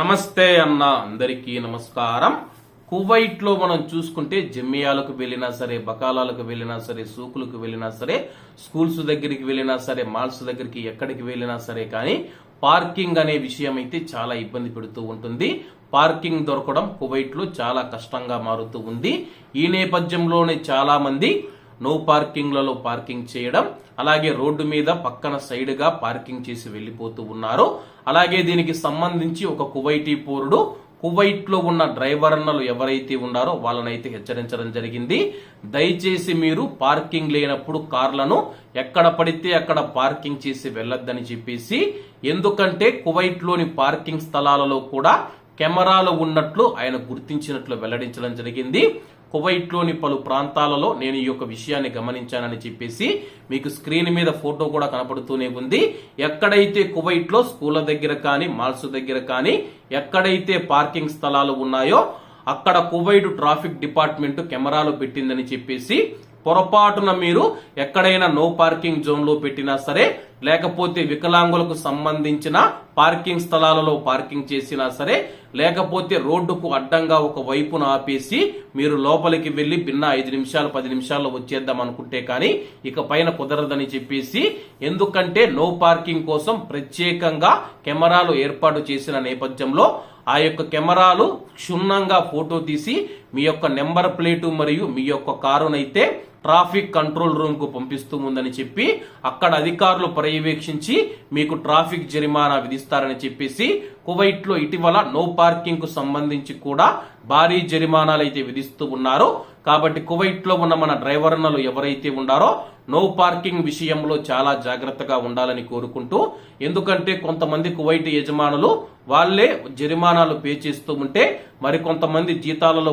నమస్తే అన్న అందరికీ నమస్కారం. కువైట్లో మనం చూసుకుంటే జమియాలకు వెళ్ళినా సరే బకాలాలకు వెళ్ళినా సరే సూకులకు వెళ్ళినా సరే స్కూల్స్ దగ్గరికి వెళ్ళినా సరే మాల్స్ దగ్గరికి ఎక్కడికి వెళ్ళినా సరే కానీ పార్కింగ్ అనే విషయం అయితే చాలా ఇబ్బంది పెడుతూ ఉంటుంది. పార్కింగ్ దొరకడం కువైట్లో చాలా కష్టంగా మారుతూ ఉంది. ఈ నేపథ్యంలోనే చాలా మంది నో పార్కింగ్లలో పార్కింగ్ చేయడం అలాగే రోడ్డు మీద పక్కన సైడ్గా పార్కింగ్ చేసి వెళ్ళిపోతూ ఉన్నారు. అలాగే దీనికి సంబంధించి ఒక కువైటీ పౌరుడు కువైట్లో ఉన్న డ్రైవర్ అన్నలు ఎవరైతే ఉన్నారో వాళ్ళనైతే హెచ్చరించడం జరిగింది. దయచేసి మీరు పార్కింగ్ లేనప్పుడు కార్లను ఎక్కడ పడితే అక్కడ పార్కింగ్ చేసి వెళ్ళొద్దని చెప్పేసి ఎందుకంటే కువైట్లోని పార్కింగ్ స్థలాలలో కూడా కెమెరాలు ఉన్నట్లు ఆయన గుర్తించినట్లు వెల్లడించడం జరిగింది. కువైట్లోని పలు ప్రాంతాలలో నేను ఈ యొక్క విషయాన్ని గమనించానని చెప్పేసి మీకు స్క్రీన్ మీద ఫోటో కూడా కనపడుతూనే ఉంది. ఎక్కడైతే కువైట్లో స్కూళ్ళ దగ్గర కానీ మాల్స్ దగ్గర కానీ ఎక్కడైతే పార్కింగ్ స్థలాలు ఉన్నాయో అక్కడ కువైట్ ట్రాఫిక్ డిపార్ట్మెంట్ కెమెరాలు పెట్టిందని చెప్పేసి పొరపాటున మీరు ఎక్కడైనా నో పార్కింగ్ జోన్లో పెట్టినా సరే లేకపోతే వికలాంగులకు సంబంధించిన పార్కింగ్ స్థలాలలో పార్కింగ్ చేసినా సరే లేకపోతే రోడ్డుకు అడ్డంగా ఒక వైపున ఆపేసి మీరు లోపలికి వెళ్ళి భిన్న ఐదు నిమిషాలు పది నిమిషాల్లో వచ్చేద్దాం అనుకుంటే కానీ ఇక పైన కుదరదని చెప్పేసి ఎందుకంటే నో పార్కింగ్ కోసం ప్రత్యేకంగా కెమెరాలు ఏర్పాటు చేసిన నేపథ్యంలో ఆ యొక్క కెమెరాలు క్షుణ్ణంగా ఫోటో తీసి మీ యొక్క నెంబర్ ప్లేటు మరియు మీ యొక్క కారునైతే ట్రాఫిక్ కంట్రోల్ రూమ్కు పంపిస్తూ ఉందని చెప్పి అక్కడ అధికారులు పర్యవేక్షించి మీకు ట్రాఫిక్ జరిమానా విధిస్తారని చెప్పేసి కువైట్లో ఇటీవల నో పార్కింగ్కు సంబంధించి కూడా భారీ జరిమానాలు అయితే విధిస్తూ ఉన్నారు. కాబట్టి కువైట్లో ఉన్న మన డ్రైవర్నలు ఎవరైతే ఉన్నారో నో పార్కింగ్ విషయంలో చాలా జాగ్రత్తగా ఉండాలని కోరుకుంటూ ఎందుకంటే కొంతమంది కువైట్ యజమానులు వాళ్ళే జరిమానాలు పే చేస్తూ ఉంటే మరి కొంతమంది జీతాలలో